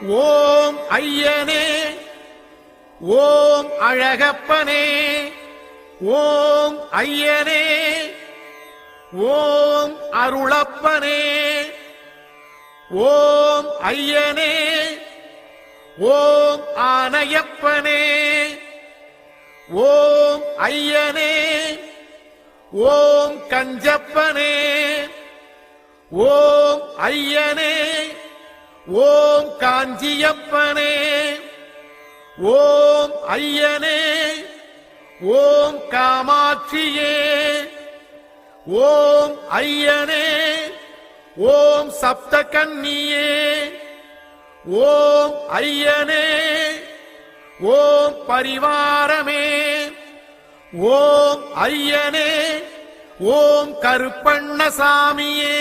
ஓம் ஐயனே ஓம் அழகப்பனே ஓம் ஐயனே ஓம் அருளப்பனே ஓம் ஐயனே ஓம் ஆனையப்பனே ஓம் ஐயனே ஓம் கஞ்சப்பனே ஓம் ஐயனே ஓம் காஞ்சியப்பனே ஓம் ஐயனே ஓம் காமாட்சியே ஓம் ஐயனே ஓம் சப்த கன்னியே ஓம் ஐயனே ஓம் பரிவாரமே ஓம் ஐயனே ஓம் கருப்பண்ணசாமியே.